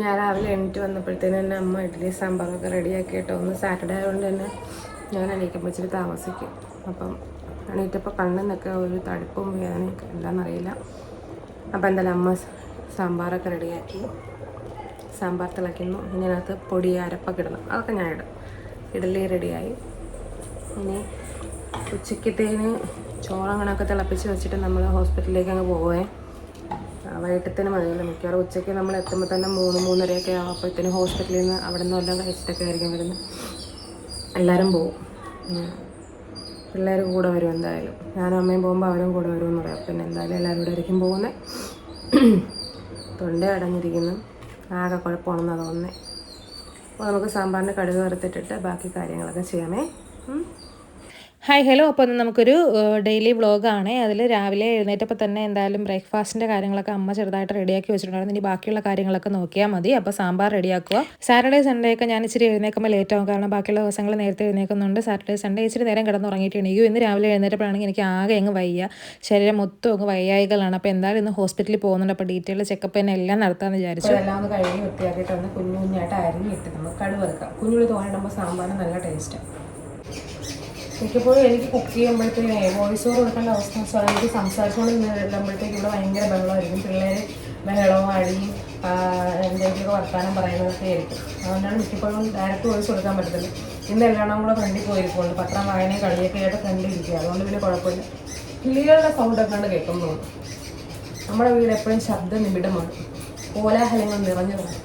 ഞാൻ രാവിലെ എണീറ്റ് വന്നപ്പോഴത്തേനും എന്റെ അമ്മ ഇഡ്ഡലി സാമ്പാറൊക്കെ റെഡിയാക്കി കേട്ടോ ഒന്ന് സാറ്റർഡേ ആയതുകൊണ്ട് തന്നെ ഞാൻ എണീക്കുമ്പോൾ ഇച്ചിരി താമസിക്കും. അപ്പം എണീറ്റപ്പോൾ കണ്ണെന്നൊക്കെ ഒരു തടുപ്പും വേദനയൊക്കെ എന്താണെന്നറിയില്ല അപ്പം എന്തായാലും അമ്മ സാമ്പാറൊക്കെ റെഡിയാക്കി സാമ്പാർ തിളയ്ക്കുന്നു. ഇതിനകത്ത് പൊടി അരപ്പൊക്കെ ഇടണം. അതൊക്കെ ഞാൻ ഇടും. ഇഡ്ഡലി റെഡിയായി ഇനി ഉച്ചക്കത്തേന് ചോറങ്ങനൊക്കെ തിളപ്പിച്ച് വെച്ചിട്ട് നമ്മൾ ഹോസ്പിറ്റലിലേക്ക് അങ്ങ് പോവേ. വൈകിട്ടത്തിന് മതിയല്ലോ. മിക്കവാറും ഉച്ചയ്ക്ക് നമ്മൾ എത്തുമ്പോൾ തന്നെ മൂന്ന് മൂന്നരയൊക്കെ ആവും അപ്പോഴത്തേന് ഹോസ്പിറ്റലിൽ നിന്ന് അവിടെ നിന്ന് എല്ലാം കഴിച്ചിട്ടൊക്കെ ആയിരിക്കും വരുന്നത്. എല്ലാവരും പോവും. പിള്ളേർ കൂടെ വരും എന്തായാലും. ഞാനും അമ്മയും പോകുമ്പോൾ അവരും കൂടെ വരും വരുമെന്ന് പറയാം. പിന്നെ എന്തായാലും എല്ലാവരും കൂടെ ആയിരിക്കും പോകുന്നത്. തൊണ്ട അടഞ്ഞിരിക്കുന്നു. ആകെ കുഴപ്പമാണെന്നാണ് തോന്നുന്നത് അപ്പോൾ നമുക്ക് സാമ്പാറിന് കടുക് വറുത്തിട്ടിട്ട് ബാക്കി കാര്യങ്ങളൊക്കെ ചെയ്യാമേ. ഹായ് ഹലോ അപ്പോൾ ഇന്ന് നമുക്കൊരു ഡെയിലി വ്ളോഗാണ് അതിൽ രാവിലെ എഴുന്നേറ്റപ്പോൾ തന്നെ എന്തായാലും ബ്രേക്ക്ഫാസ്റ്റിന്റെ കാര്യങ്ങളൊക്കെ അമ്മ ചെറുതായിട്ട് റെഡിയാക്കി വെച്ചിട്ടുണ്ടായിരുന്നു. ഇനി ബാക്കിയുള്ള കാര്യങ്ങളൊക്കെ നോക്കിയാൽ മതി. അപ്പോൾ സാമ്പാർ റെഡിയാക്കുക സാറ്റർഡേ സൺഡേ ഒക്കെ ഞാൻ ഇച്ചിരി എഴുന്നേൽക്കുമ്പോൾ ലേറ്റ് ആവും. കാരണം ബാക്കിയുള്ള ദിവസങ്ങൾ നേരത്തെ എഴുന്നേൽക്കുന്നുണ്ട് സാറ്റർഡേ സൺഡേ ഇച്ചിരി നേരം കിടന്ന് ഉറങ്ങിയിട്ട് എണീക്കും. ഇന്ന് രാവിലെ എഴുന്നേറ്റപ്പോഴാണെങ്കിൽ എനിക്ക് ആകെ അങ്ങ് വയ്യ. ശരീരം മൊത്തം അങ്ങ് വയ്യായികളാണ്. അപ്പോൾ എന്തായാലും ഇന്ന് ഹോസ്പിറ്റലിൽ പോകുന്നുണ്ട്. അപ്പോൾ ഡീറ്റെയിൽ ചെക്കപ്പ് തന്നെ എല്ലാം നടത്താമെന്ന് വിചാരിച്ചു. എല്ലാം ഒന്ന് കഴുകി വൃത്തിയാക്കിയിട്ട് ഒന്ന് കുഞ്ഞു കുഞ്ഞായിട്ട് അരിഞ്ഞിട്ട് നമുക്ക് കടുക് കുഞ്ഞുങ്ങൾ തോന്നിടുമ്പോൾ സാമ്പാറിന് നല്ല ടേസ്റ്റാണ് മിക്കപ്പോഴും എനിക്ക് കുക്ക് ചെയ്യുമ്പോഴത്തേക്കും വോയിസ് ഓവർ കൊടുക്കേണ്ട അവസ്ഥ വെച്ചാൽ എനിക്ക് സംസാരിച്ചുകൊണ്ട് നിന്നിടുമ്പോഴത്തേക്ക് ഇവിടെ ഭയങ്കര ബഹളമായിരിക്കും. പിള്ളേർ ബഹളവും അടിയും എന്തെങ്കിലുമൊക്കെ വർത്തമാനം പറയുന്നതൊക്കെ ആയിരിക്കും. അതുകൊണ്ടാണ് മിക്കപ്പോഴും ഡയറക്റ്റ് വോയിസ് കൊടുക്കാൻ പറ്റത്തില്ല. ഇന്ന് എല്ലാം കൂടെ ഫ്രണ്ടിൽ പോയിരിക്കുന്നുണ്ട് പത്രം വായനയും കളിയൊക്കെ ആയിട്ട് ഫ്രണ്ടിലിരിക്കുക അതുകൊണ്ട് പിന്നെ കുഴപ്പമില്ല. കിളികളുടെ സൗണ്ടൊക്കെ ആണ് കേൾക്കുന്നു നമ്മുടെ വീട് എപ്പോഴും ശബ്ദ നിബിഡമാണ് കോലാഹലങ്ങൾ നിറഞ്ഞതാണ്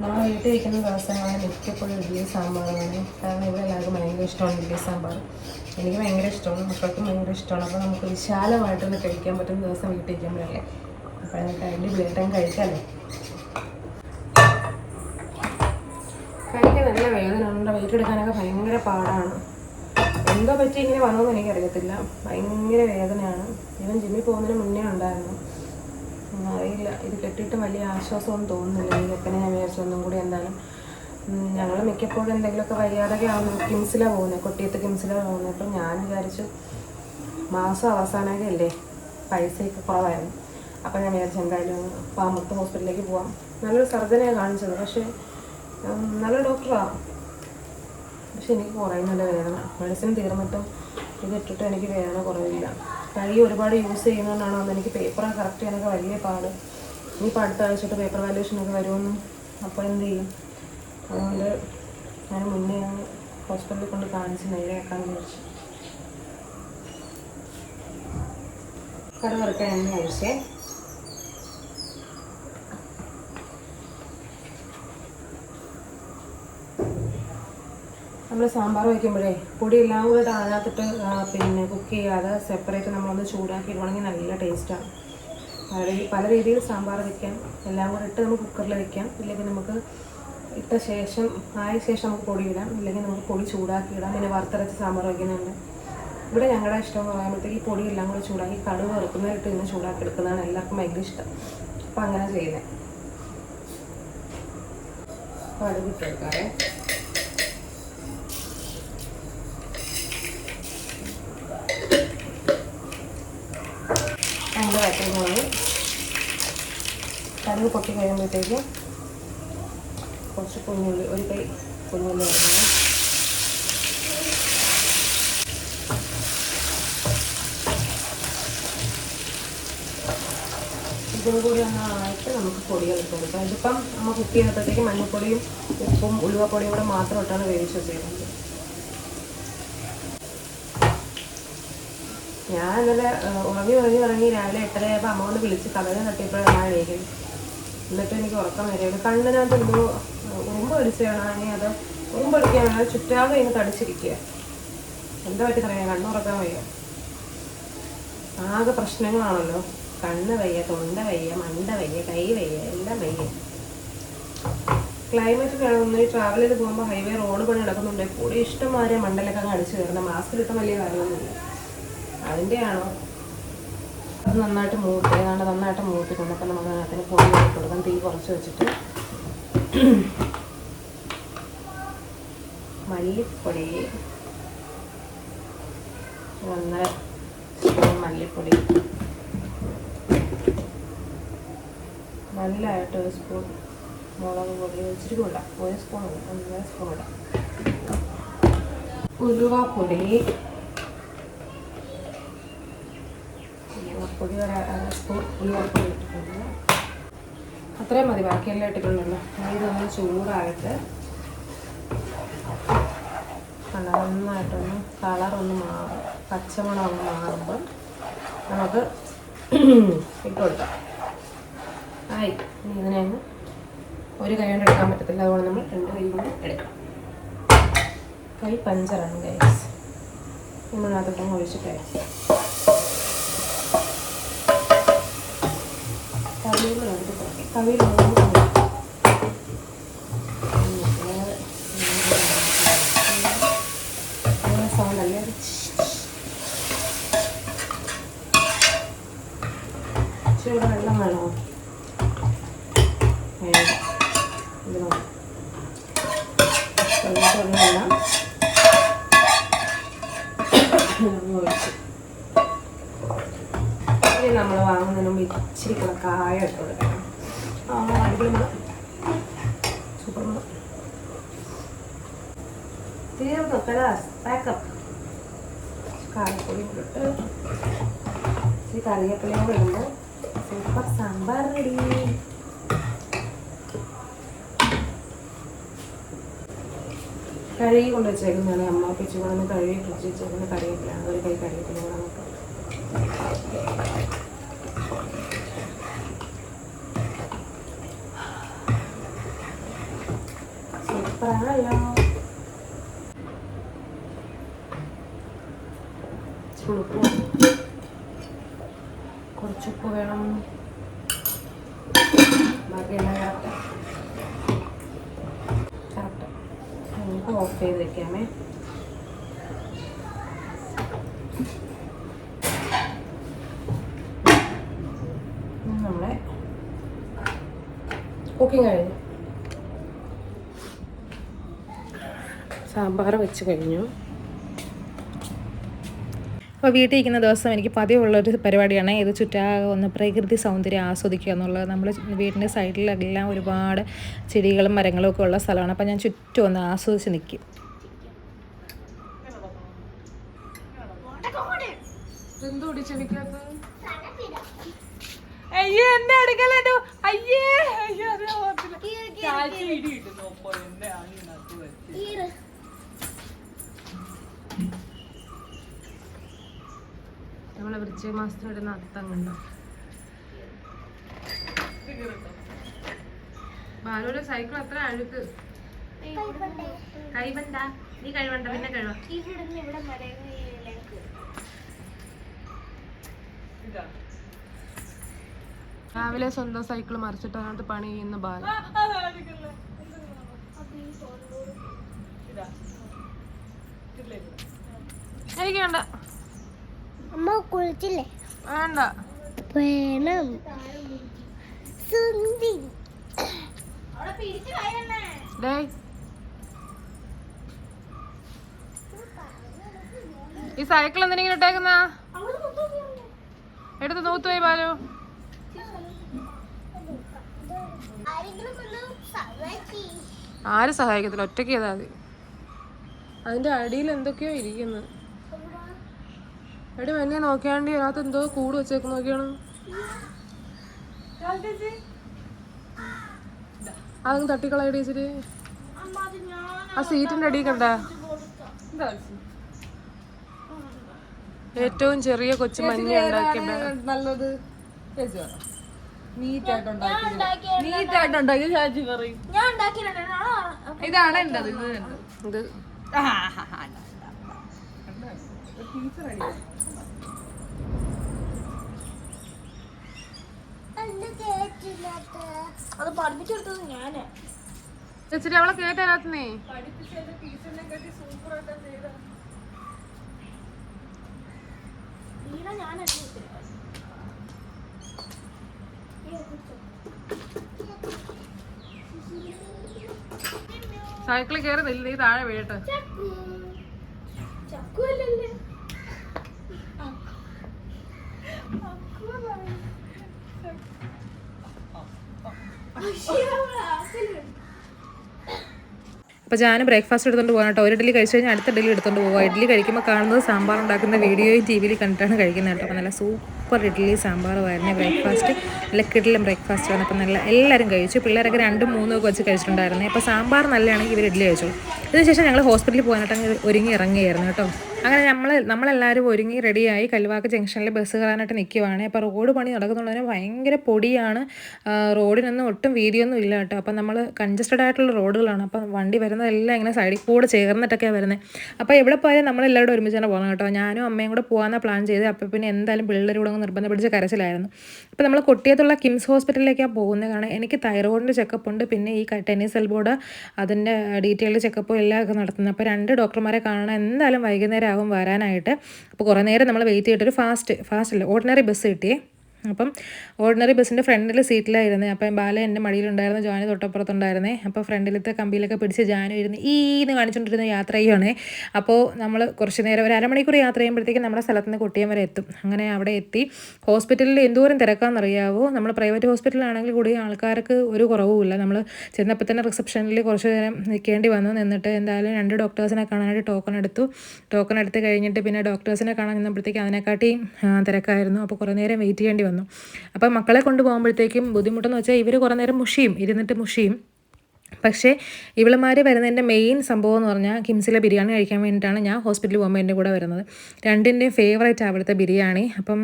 നമ്മൾ വീട്ടിൽ ഇരിക്കുന്ന ദിവസങ്ങളിൽ മിക്കപ്പോഴും ഇഡ്ഡലി സാമ്പാറാണ് കാരണം ഇവിടെ എല്ലാവർക്കും ഭയങ്കര ഇഷ്ടമാണ് ഇഡ്ഡലി സാമ്പാർ. എനിക്ക് ഭയങ്കര ഇഷ്ടമാണ്. മക്കൾക്കും ഭയങ്കര ഇഷ്ടമാണ്. അപ്പോൾ നമുക്ക് വിശാലമായിട്ടൊന്ന് കഴിക്കാൻ പറ്റുന്ന ദിവസം വീട്ടിൽ ഇരിക്കുമ്പോഴല്ലേ? അപ്പോൾ നമുക്ക് അടിപൊളിയായിട്ടും കഴിക്കാമല്ലോ കഴിക്കാൻ നല്ല വേദന ഉണ്ട്. വെയിറ്റ് എടുക്കാനൊക്കെ ഭയങ്കര പാടാണ്. എന്തോ പറ്റി ഇങ്ങനെ വന്നതെന്ന് എനിക്കറിയത്തില്ല. ഭയങ്കര വേദനയാണ്. ഇവൻ ജിമ്മിൽ പോകുന്നതിന് മുന്നേ ഉണ്ടായിരുന്നു. അറിയില്ല. ഇത് കെട്ടിയിട്ട് വലിയ ആശ്വാസമൊന്നും തോന്നുന്നില്ല. ഈ അപ്പനെ ഞാൻ വിചാരിച്ചു ഒന്നും കൂടി എന്തായാലും ഞങ്ങൾ മിക്കപ്പോഴും എന്തെങ്കിലുമൊക്കെ വയ്യാതൊക്കെ ആവുന്നു കിംസിലാണ് പോകുന്നത് കൊട്ടിയത്ത് കിംസിലാണ് പോകുന്നത് അപ്പം ഞാൻ വിചാരിച്ചു മാസം അവസാനമൊക്കെ അല്ലേ പൈസയൊക്കെ കുറവായിരുന്നു. അപ്പം ഞാൻ വിചാരിച്ചു എന്തായാലും പാമ്പത്ത് ഹോസ്പിറ്റലിലേക്ക് പോവാം. നല്ലൊരു സർജനെയാണ് കാണിച്ചത്. പക്ഷേ നല്ല ഡോക്ടറാണ് പക്ഷെ എനിക്ക് കുറയുന്നില്ല വേദന. മെഡിസിൻ തീർന്നിട്ടും ഇത് ഇട്ടിട്ട് എനിക്ക് വേദന കുറവില്ല. കൈ ഒരുപാട് യൂസ് ചെയ്യുന്നതുകൊണ്ടാണോ അന്ന് എനിക്ക് പേപ്പർ കറക്റ്റ് ചെയ്യാനൊക്കെ വലിയ പാട്. ഇനിയിപ്പോൾ അടുത്ത ആഴ്ചയിട്ട് പേപ്പർ വാല്യൂഷനൊക്കെ വരുമെന്നും അപ്പോൾ എന്ത് ചെയ്യും? അതുകൊണ്ട് ഞാൻ മുന്നേ ഞാൻ ഹോസ്പിറ്റലിൽ കൊണ്ട് കാണിച്ച് നേരെയാക്കാൻ വിചാരിച്ചു. കടുവറുക്കാൻ എണ്ണ ഒഴിച്ചേ നമ്മൾ സാമ്പാർ വയ്ക്കുമ്പോഴേ പൊടി എല്ലാം കൂടെ അതിനകത്തിട്ട് പിന്നെ കുക്ക് ചെയ്യാതെ സെപ്പറേറ്റ് നമ്മളൊന്ന് ചൂടാക്കി ഇടുവാണെങ്കിൽ നല്ല ടേസ്റ്റാണ് പല പല രീതിയിൽ സാമ്പാർ വയ്ക്കാം. എല്ലാം കൂടെ ഇട്ട് നമുക്ക് കുക്കറിൽ വയ്ക്കാം. ഇല്ലെങ്കിൽ നമുക്ക് ഇട്ട ശേഷം ആയ ശേഷം നമുക്ക് പൊടി ഇടാം. ഇല്ലെങ്കിൽ നമുക്ക് പൊടി ചൂടാക്കി ഇടാം. പിന്നെ വറുത്തരച്ച് സാമ്പാർ വയ്ക്കുന്നുണ്ട്. ഇവിടെ ഞങ്ങളുടെ ഇഷ്ടം എന്ന് പറയുമ്പോഴത്തേക്ക് ഈ പൊടി എല്ലാം കൂടെ ചൂടാക്കി കടുവ് വറുക്കുന്നതായിട്ട് ഇന്ന് ചൂടാക്കി എടുക്കുന്നതാണ് എല്ലാവർക്കും ഭയങ്കര ഇഷ്ടം. അപ്പം അങ്ങനെ ചെയ്യുന്നത് കടുക് ഇട്ടെടുക്കാറേ രണ്ട് വറ്റൽമുളക് കടുക് പൊട്ടി കഴിയുമ്പോഴത്തേക്ക് കുറച്ച് കുഞ്ഞുള്ളി ഒരു കൈ കുഞ്ഞുള്ളി ഇടുന്നു ഇതും കൂടി ഒന്നായിട്ട് നമുക്ക് പൊടികൾ ഇട്ട് കൊടുക്കാം. ഇതിപ്പം നമ്മൾ കുക്ക് ചെയ്യുന്നപ്പോഴത്തേക്ക് മഞ്ഞൾപ്പൊടിയും ഉപ്പും ഉലുവപ്പൊടിയും കൂടെ മാത്രം ഇട്ടാണ് വേവിച്ച് വെച്ചിരുന്നത് ഞാൻ ഇന്നലെ ഉറങ്ങി ഉറങ്ങി ഉറങ്ങി രാവിലെ എട്ടരയായപ്പോൾ അമ്മ കൊണ്ട് വിളിച്ച് കഥകൾ തട്ടിയപ്പോഴാണ് ഞാൻ എണീക്കും എന്നിട്ട് എനിക്ക് ഉറക്കം വരികയാണ് കണ്ണിനകത്ത് എന്തോ ഉറുമ്പ് പിടിച്ചാണ് അങ്ങനെ അത് ഉറുമ്പ് അടിക്കാനാണ് ചുറ്റാതെ ഇങ്ങനെ തടിച്ചിരിക്കുക. എന്താ പറ്റി പറയാം കണ്ണുറക്കാൻ വയ്യ. ആകെ പ്രശ്നങ്ങളാണല്ലോ. കണ്ണ് വയ്യ തൊണ്ട വയ്യ മണ്ട വയ്യ കൈ വയ്യ എല്ലാം വയ്യ. ക്ലൈമറ്റ് കാണുന്ന ട്രാവൽ ചെയ്ത് പോകുമ്പോൾ ഹൈവേ റോഡ് പണി നടക്കുന്നുണ്ട്. കൂടെ ഇഷ്ടംമാരെ മണ്ടലൊക്കെ അങ്ങ് അടിച്ചു മാസ്ക് കിട്ടാൻ വലിയ കാര്യമൊന്നുമില്ല അതിന്റെയാണോ അത് നന്നായിട്ട് മൂത്ത് ഏതാണ്ട് നന്നായിട്ട് മൂത്തിട്ടുണ്ട്. അപ്പം നമുക്ക് അതിനകത്തിന് പൊടി കൊടുക്കാം തീ കുറച്ച് വെച്ചിട്ട്. മല്ലിപ്പൊടി. ഒന്നര മല്ലിപ്പൊടി. നല്ലതായിട്ട് ഒരു സ്പൂൺ മുളക് പൊടി. ഇച്ചിരി കൂടാം ഒരു സ്പൂൺ സ്പൂൺ ഇടാം. ഉലുവാപ്പൊടി. ഉലുവാപ്പൊടി ഒരു അര സ്പൂൺ ഉലുവാപ്പൊടി ഇട്ടിട്ടുണ്ട്. അത്രയും മതി ബാക്കിയെല്ലാം ഇട്ടിട്ടുണ്ടല്ലോ. ഇതൊന്ന് ചൂടായിട്ട് കണ്ടോ നന്നായിട്ടൊന്ന് കളറൊന്ന് മാറും. പച്ചമണം ഒന്ന് മാറുമ്പോൾ നമുക്ക് ഇട്ട് കൊടുക്കാം. ആയി. ഇതിനെ ഒന്ന് ഒരു കൈ കൊണ്ട് എടുക്കാൻ പറ്റത്തില്ല. അതുകൊണ്ട് നമ്മൾ രണ്ട് കൈ കൊണ്ട് എടുക്കാം കൈ പഞ്ചറാണ് ഗൈസ് നമ്മളതൊക്കെ ഒഴിച്ചിട്ട് കവിയിലുണ്ട് കവിയിലുണ്ട് സൗണ്ട് അല്ലേ ഇച്ചിരി വെള്ളം വേണോ വേണ്ട ഇത് മതി കുറച്ചുകൂടി വെള്ളം ഒഴിച്ച് ഇനി നമ്മൾ വാങ്ങുന്നതിന് മുമ്പ് ഇച്ചിരി കൂടെ കായ ഇട്ട് കൊടുക്കണം ആ അടിപൊളി മണം സൂപ്പർ മണം കലാസ് പാക്കപ്പ് കായപ്പൊടി ഇട്ട് ഇച്ചിരി കറിവേപ്പിലയും കൂടെ സൂപ്പർ സാമ്പാർ റെഡി കഴുകി കൊണ്ട് വെച്ചേക്കുന്നതാണ് അമ്മ പിച്ചു കൊണ്ടൊന്ന് കഴുകി പിടിച്ച് വെച്ചേക്കുന്ന കറിവേപ്പില ഒരു കൈ കറിവേപ്പില കൂടെ നമുക്ക് സൂപ്പറാണല്ലോ ഉപ്പ് കുറച്ചുപ്പ് വേണം. നമുക്ക് ഓഫ് ചെയ്ത് വെക്കാമേ. നമ്മളെ കുക്കിംഗ് കഴിഞ്ഞു. സാമ്പാർ വെച്ച് കഴിഞ്ഞു. അപ്പോൾ വീട്ടിൽ ഇരിക്കുന്ന ദിവസം എനിക്ക് പതിവുള്ളൊരു പരിപാടിയാണ്. ഇത് ചുറ്റാ ഒന്ന് പ്രകൃതി സൗന്ദര്യം ആസ്വദിക്കുക എന്നുള്ളത്. നമ്മൾ വീടിന്റെ സൈഡിലെല്ലാം ഒരുപാട് ചെടികളും മരങ്ങളും ഒക്കെ ഉള്ള സ്ഥലമാണ്. അപ്പോൾ ഞാൻ ചുറ്റും ഒന്ന് ആസ്വദിച്ച് നിൽക്കും അയ്യോ എന്നെ അടുക്കലോ അയ്യേ അയ്യോ അറിയാൻ പറ്റില്ല നമ്മളെ വൃശ്ചിക മാസത്തിൽ ഇടുന്ന കണ്ടോ. ബാലുവിന്റെ സൈക്കിൾ അത്ര അഴുക്ക്. കൈവണ്ട. നീ കഴിവണ്ട പിന്നെ കഴിവ. രാവിലെ സ്വന്തം സൈക്കിൾ മറിച്ചിട്ട് അതിനകത്ത് പണി ചെയ്യുന്ന ബാല. എനിക്ക് വേണ്ട. അമ്മ കുളിച്ചില്ലേ? വേണ്ട വേണം. സുന്ദി. ഈ സൈക്കിൾ എന്തിനെങ്കിലും ഇട്ടേക്കുന്ന? എടുത്ത് നൂത്തുപോയി ബാലു. ആരെങ്കിലും ഒന്ന് സഹായിക്ക്. ആരും സഹായിക്കത്തില്ല? ഒറ്റയ്ക്ക് ചെയ്താൽ മതി. അതിന്റെ അടിയിൽ എന്തൊക്കെയോ ഇരിക്കുന്നു. എടി എന്നെ നോക്കിയാണ്ട് അതിനകത്ത് എന്തോ കൂട് വെച്ചേക്ക് നോക്കിയാണ്. അതങ്ങ് തട്ടിക്കളയടി ചേച്ചി. ആ സീറ്റിന്റെ അടി കണ്ട. ഏറ്റവും ചെറിയ കൊച്ചു മഞ്ഞ ഉണ്ടാക്കിയ നല്ലത്? ഇതാണ് എന്റെ എന്റത് ഇത്. അത് പഠിപ്പിച്ചെടുത്തത് ഞാൻ. ചേച്ചി അവളെ കേട്ടതിനകത്തുന്നേ സൈക്കിളിൽ കയറി നീ താഴെ വീഴട്ടെ. ചക്കുവല്ലേ അപ്പോൾ ഞാൻ ബ്രേക്ക്ഫാസ്റ്റ് എടുത്തുകൊണ്ട് പോകാൻ കേട്ടോ. ഒരു ഇഡ്ഡലി കഴിച്ച് കഴിഞ്ഞാൽ അടുത്ത ഇഡ്ഡലി എടുത്തുകൊണ്ട് പോകുക ഇഡ്ഡലി കഴിക്കുമ്പോൾ കാണുന്നത് സാമ്പാർ ഉണ്ടാക്കുന്ന വീഡിയോയും ടി വിയിൽ കണ്ടിട്ടാണ് കഴിക്കുന്നത് കേട്ടോ. നല്ല സൂപ്പർ ഇഡ്ഡലി സാമ്പാറുമായിരുന്നു ബ്രേക്ക്ഫാസ്റ്റ് നല്ല കിടലും ബ്രേക്ക്ഫാസ്റ്റ് വന്നപ്പോൾ നല്ല എല്ലാവരും കഴിച്ചു. പിള്ളേരൊക്കെ രണ്ടും മൂന്നും ഒക്കെ വെച്ച് കഴിച്ചിട്ടുണ്ടായിരുന്നു. അപ്പോൾ സാമ്പാർ നല്ലതാണെങ്കിൽ ഇവർ ഇഡ്ഡലി കഴിച്ചു ഇതിനുശേഷം ഞങ്ങൾ ഹോസ്പിറ്റലിൽ പോകാനായിട്ട് ഒരുങ്ങി ഇറങ്ങിയായിരുന്നു കേട്ടോ. അങ്ങനെ നമ്മൾ നമ്മളെല്ലാവരും ഒരുങ്ങി റെഡിയായി കല്ലുവാക്ക് ജംഗ്ഷനിൽ ബസ് കയറാനായിട്ട് നിൽക്കുവാണ് അപ്പോൾ റോഡ് പണി നടക്കുന്നുള്ളതിന് ഭയങ്കര പൊടിയാണ്. റോഡിനൊന്നും ഒട്ടും വീതിയൊന്നും ഇല്ല കേട്ടോ. അപ്പം നമ്മൾ കൺജസ്റ്റഡ് ആയിട്ടുള്ള റോഡുകളാണ്. അപ്പം വണ്ടി വരുന്നതെല്ലാം ഇങ്ങനെ സൈഡിൽ കൂടെ ചേർന്നിട്ടൊക്കെയാണ് വരുന്നത് അപ്പോൾ എവിടെ പോയാലും നമ്മളെല്ലാവരും ഒരുമിച്ചാണ് പോകുന്നത് കേട്ടോ. ഞാനും അമ്മയും കൂടെ പോകാനാണ് പ്ലാൻ ചെയ്ത്. അപ്പോൾ പിന്നെ എന്തായാലും പിള്ളേർ കൂടെ അങ്ങ് നിർബന്ധം പിടിച്ച് കരച്ചിലായിരുന്നു. അപ്പോൾ നമ്മൾ കൊട്ടിയത്തുള്ള കിംസ് ഹോസ്പിറ്റലിലേക്കാണ് പോകുന്നത് കാരണം എനിക്ക് തൈറോയിഡിന്റെ ചെക്കപ്പ് ഉണ്ട് പിന്നെ ഈ ടെന്നീസ് എൽബോർഡ് അതിന്റെ ഡീറ്റെയിൽഡ് ചെക്കപ്പും എല്ലാം ഒക്കെ നടത്തുന്നത് അപ്പോൾ രണ്ട് ഡോക്ടർമാരെ കാണാൻ എന്തായാലും വൈകുന്നേരം ആകും വരാനായിട്ട്. അപ്പോൾ കുറേ നേരം നമ്മൾ വെയിറ്റ് ചെയ്തിട്ടൊരു ഫാസ്റ്റ് ഫാസ്റ്റ് അല്ല ഓർഡിനറി ബസ് കിട്ടിയേ. അപ്പം ഓർഡിനറി ബസ്സിന്റെ ഫ്രണ്ടിൽ സീറ്റിലായിരുന്നേ അപ്പം ബാല എന്റെ മടിയിലുണ്ടായിരുന്നു ജാനു തൊട്ടപ്പുറത്തുണ്ടായിരുന്നേ. അപ്പോൾ ഫ്രണ്ടിലത്തെ കമ്പിയിലൊക്കെ പിടിച്ച് ജാനു ഇരുന്ന് ഈ എന്ന് കാണിച്ചുകൊണ്ടിരുന്ന യാത്ര അപ്പോൾ നമ്മൾ കുറച്ച് നേരം ഒരു അരമണിക്കൂർ യാത്ര ചെയ്യുമ്പോഴത്തേക്കും നമ്മുടെ സ്ഥലത്ത് നിന്ന് കുട്ടിയം വരെ എത്തും. അങ്ങനെ അവിടെ എത്തി. ഹോസ്പിറ്റലിൽ എന്തോരം തിരക്കാണെന്നറിയാവോ? നമ്മൾ പ്രൈവറ്റ് ഹോസ്പിറ്റലാണെങ്കിൽ കൂടി ആൾക്കാർക്ക് ഒരു കുറവുമില്ല. നമ്മൾ ചെന്നപ്പോൾ തന്നെ റിസപ്ഷനിൽ കുറച്ച് നേരം നിൽക്കേണ്ടി വന്നു. നിന്നിട്ട് എന്തായാലും രണ്ട് ഡോക്ടേഴ്സിനെ കാണാനായിട്ട് ടോക്കൺ എടുത്തു. ടോക്കൺ എടുത്ത് കഴിഞ്ഞിട്ട് പിന്നെ ഡോക്ടേഴ്സിനെ കാണാൻ നിന്നപ്പോഴത്തേക്കും അതിനെക്കാട്ടിയും തിരക്കായിരുന്നു. അപ്പോൾ കുറേ നേരം വെയിറ്റ് ചെയ്യേണ്ടി വന്നു. അപ്പോൾ മക്കളെ കൊണ്ടുപോകുമ്പോഴത്തേക്കും ബുദ്ധിമുട്ടെന്ന് വെച്ചാൽ ഇവർ കുറേ നേരം മുഷിയും ഇരുന്നിട്ട് മുഷിയും. പക്ഷേ ഇവളുമാർ വരുന്നതിന്റെ മെയിൻ സംഭവം എന്ന് പറഞ്ഞാൽ കിംസിലെ ബിരിയാണി കഴിക്കാൻ വേണ്ടിയിട്ടാണ് ഞാൻ ഹോസ്പിറ്റലിൽ പോകുമ്പോൾ എന്റെ കൂടെ വരുന്നത്. രണ്ടിന്റെയും ഫേവറേറ്റ് അവിടുത്തെ ബിരിയാണി. അപ്പം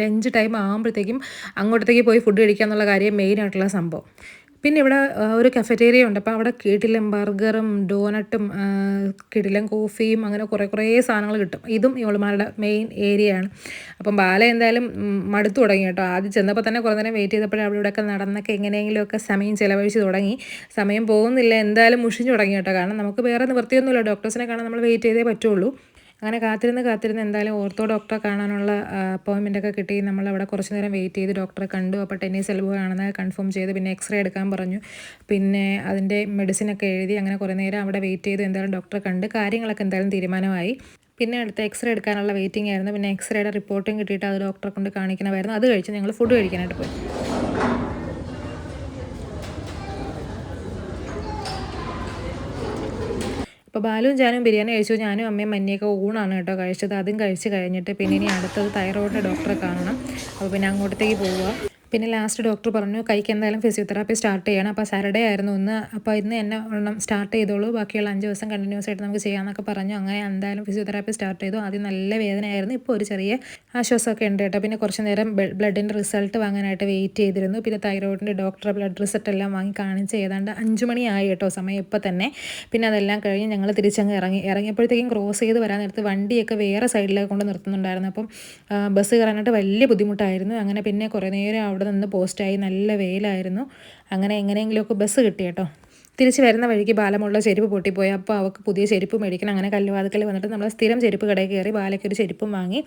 ലഞ്ച് ടൈം ആകുമ്പോഴത്തേക്കും അങ്ങോട്ടത്തേക്ക് പോയി ഫുഡ് കഴിക്കുക എന്നുള്ള കാര്യം മെയിൻ ആയിട്ടുള്ള സംഭവം. പിന്നെ ഇവിടെ ഒരു കഫറ്റേറിയ ഉണ്ട്. അപ്പോൾ അവിടെ കിടിലം ബർഗറും ഡോനട്ടും കിടിലും കോഫിയും അങ്ങനെ കുറേ കുറേ സാധനങ്ങൾ കിട്ടും. ഇതും ഇവളുമാരുടെ മെയിൻ ഏരിയ ആണ്. അപ്പം ബാല എന്തായാലും മടുത്തു തുടങ്ങി കേട്ടോ. ആദ്യം ചെന്നപ്പോൾ തന്നെ കുറേ നേരം വെയിറ്റ് ചെയ്തപ്പോഴേ അവിടെ ഇവിടെയൊക്കെ നടന്നൊക്കെ എങ്ങനെയെങ്കിലുമൊക്കെ സമയം ചിലവഴിച്ച് തുടങ്ങി. സമയം പോകുന്നില്ല എന്തായാലും മുഷിഞ്ഞു തുടങ്ങി കേട്ടോ. കാരണം നമുക്ക് വേറെ നിവൃത്തിയൊന്നുമില്ല. ഡോക്ടേഴ്സിനെ കാണാൻ നമ്മൾ വെയിറ്റ് ചെയ്തേ പറ്റുള്ളൂ. അങ്ങനെ കാത്തിരുന്ന് കാത്തിരുന്ന് എന്തായാലും ഓർത്തോ ഡോക്ടറെ കാണാനുള്ള അപ്പോയിൻമെന്റ് ഒക്കെ കിട്ടി. നമ്മൾ അവിടെ കുറച്ച് നേരം വെയിറ്റ് ചെയ്ത് ഡോക്ടറെ കണ്ടു. അപ്പോൾ ടെന്നീസ് എൽബോ ആണെന്ന് കൺഫേം ചെയ്ത് പിന്നെ എക്സ്റേ എടുക്കാൻ പറഞ്ഞു. പിന്നെ അതിന്റെ മെഡിസിനൊക്കെ എഴുതി അങ്ങനെ കുറേ നേരം അവിടെ വെയിറ്റ് ചെയ്ത് എന്തായാലും ഡോക്ടറെ കണ്ട് കാര്യങ്ങളൊക്കെ എന്തായാലും തീരുമാനമായി. പിന്നെ അടുത്ത എക്സ്റേ എടുക്കാനുള്ള വെയിറ്റിംഗ് ആയിരുന്നു. പിന്നെ എക്സ്റേയുടെ റിപ്പോർട്ടും കിട്ടിയിട്ട് അത് ഡോക്ടറെ കൊണ്ട് കാണിക്കണമായിരുന്നു. അത് കഴിച്ച് ഞങ്ങൾ ഫുഡ് കഴിക്കാനായിട്ട് പോയി. അപ്പോൾ ബാലുവും ജാനും ബിരിയാണി കഴിച്ചു. ഞാനും അമ്മയും മഞ്ഞയൊക്കെ ഊണാണ് കേട്ടോ കഴിച്ചത്. അതും കഴിച്ച് കഴിഞ്ഞിട്ട് പിന്നെ ഇനി അടുത്തത് തൈറോയിഡ് ഡോക്ടറെ കാണണം. അപ്പോൾ പിന്നെ അങ്ങോട്ടത്തേക്ക് പോവുക. പിന്നെ ലാസ്റ്റ് ഡോക്ടർ പറഞ്ഞു കൈക്ക് എന്തായാലും ഫിസിയോതെറാപ്പി സ്റ്റാർട്ട് ചെയ്യണം. അപ്പോൾ സാറ്റർഡേ ആയിരുന്നു ഒന്ന് അപ്പോൾ ഇന്ന് എന്നെ ഒരെണ്ണം സ്റ്റാർട്ട് ചെയ്തോളൂ. ബാക്കിയുള്ള അഞ്ച് ദിവസം കണ്ടിന്യൂസ് ആയിട്ട് നമുക്ക് ചെയ്യാമെന്നൊക്കെ പറഞ്ഞു. അങ്ങനെ എന്തായാലും ഫിസിയോതെറാപ്പി സ്റ്റാർട്ട് ചെയ്തു. ആദ്യം നല്ല വേദനയായിരുന്നു. ഇപ്പോൾ ഒരു ചെറിയ ആശ്വാസമൊക്കെ ഉണ്ട് കേട്ടോ. പിന്നെ കുറച്ച് നേരം ബ്ലഡിന്റെ റിസൾട്ട് വാങ്ങാനായിട്ട് വെയിറ്റ് ചെയ്തിരുന്നു. പിന്നെ തൈറോയിഡിന്റെ ഡോക്ടറെ ബ്ലഡ് റിസൾട്ട് എല്ലാം വാങ്ങി കാണിച്ച് ഏതാണ്ട് അഞ്ച് മണിയായി കേട്ടോ സമയം ഇപ്പോൾ തന്നെ. പിന്നെ അതെല്ലാം കഴിഞ്ഞ് ഞങ്ങൾ തിരിച്ചങ്ങ് ഇറങ്ങി. ഇറങ്ങിയപ്പോഴത്തേക്കും ക്രോസ് ചെയ്ത് വരാൻ നേരത്ത് വണ്ടിയൊക്കെ വേറെ സൈഡിലേക്ക് കൊണ്ട് നിർത്തുന്നുണ്ടായിരുന്നു. അപ്പം ബസ് കയറാനായിട്ട് വലിയ ബുദ്ധിമുട്ടായിരുന്നു. അങ്ങനെ പിന്നെ കുറേ നേരം നിന്ന് പോസ്റ്റായി നല്ല വെയിലായിരുന്നു. അങ്ങനെ എങ്ങനെയെങ്കിലുമൊക്കെ ബസ് കിട്ടി കേട്ടോ. തിരിച്ച് വരുന്ന വഴിക്ക് ബാലമുള്ള ചെരുപ്പ് പൊട്ടിപ്പോയി. അപ്പോൾ അവൾക്ക് പുതിയ ചെരുപ്പ് മേടിക്കണം. അങ്ങനെ കല്ലുവാതുക്കൽ വന്നിട്ട് നമ്മൾ സ്ഥിരം ചെരുപ്പ് കടയിൽ കയറി ബാലയ്ക്ക് ഒരു ചെരുപ്പും വാങ്ങി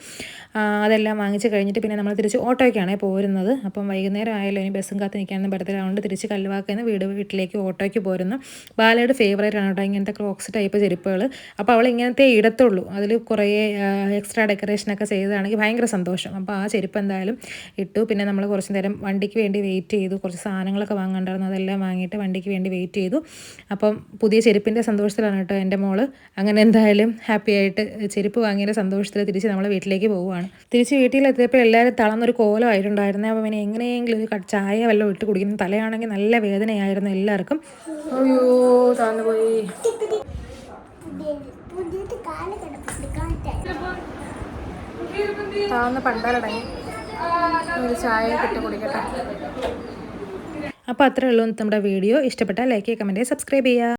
അതെല്ലാം വാങ്ങിച്ച് കഴിഞ്ഞിട്ട് പിന്നെ നമ്മൾ തിരിച്ച് ഓട്ടോയ്ക്കാണ് പോരുന്നത്. അപ്പം വൈകുന്നേരം ആയാലും ഇനി ബസ്സും കാത്ത് നിൽക്കാനൊന്നും പറ്റത്തില്ല. അതുകൊണ്ട് തിരിച്ച് കല്ലുവാക്കിൽ നിന്ന് വീട് വീട്ടിലേക്ക് ഓട്ടോയ്ക്ക് പോരുന്നു. ബാലയുടെ ഫേവറേറ്റ് ആണ് കേട്ടോ ഇങ്ങനത്തെ ക്രോക്സ് ടൈപ്പ് ചെരുപ്പുകൾ. അപ്പോൾ അവൾ ഇങ്ങനത്തെ ഇടത്തുള്ളൂ. അതിൽ കുറേ എക്സ്ട്രാ ഡെക്കറേഷനൊക്കെ ചെയ്തതാണെങ്കിൽ ഭയങ്കര സന്തോഷം. അപ്പോൾ ആ ചെരുപ്പ് എന്തായാലും ഇട്ടു. പിന്നെ നമ്മൾ കുറച്ച് നേരം വണ്ടിക്ക് വേണ്ടി വെയിറ്റ് ചെയ്തു. കുറച്ച് സാധനങ്ങളൊക്കെ വാങ്ങാണ്ടായിരുന്നു അതെല്ലാം വാങ്ങിയിട്ട് വണ്ടിക്ക് വേണ്ടി വെയിറ്റ് ചെയ്തു. അപ്പം പുതിയ ചെരുപ്പിന്റെ സന്തോഷത്തിലാണ് കേട്ടോ എന്റെ മോൾ. അങ്ങനെ എന്തായാലും ഹാപ്പി ആയിട്ട് ചെരുപ്പ് വാങ്ങിയതിന്റെ സന്തോഷത്തിൽ തിരിച്ച് നമ്മൾ വീട്ടിലേക്ക് പോവുകയാണ്. തിരിച്ച് വീട്ടിലെത്തിയപ്പോൾ എല്ലാവരും തളർന്നൊരു കോലമായിട്ടുണ്ടായിരുന്നേ അപ്പം പിന്നെ എങ്ങനെയെങ്കിലും ഒരു ചായ വല്ലതും ഇട്ട് കുടിക്കുന്ന. തലയാണെങ്കിൽ നല്ല വേദനയായിരുന്നു എല്ലാവർക്കും. അയ്യോ താന്നു പോയി. പുതിയത് കാൽ കിടപ്പുണ്ട് കാറ്റായി താന്ന് പണ്ടാലടങ്ങി. ഒരു ചായ കിട്ടി കുടിക്കട്ടെ. അപ്പോൾ അത്രയേ ഉള്ളൂ നമ്മുടെ വീഡിയോ. ഇഷ്ടപ്പെട്ടാൽ ലൈക്ക് ചെയ്യുക കമന്റ് സബ്സ്ക്രൈബ് ചെയ്യുക.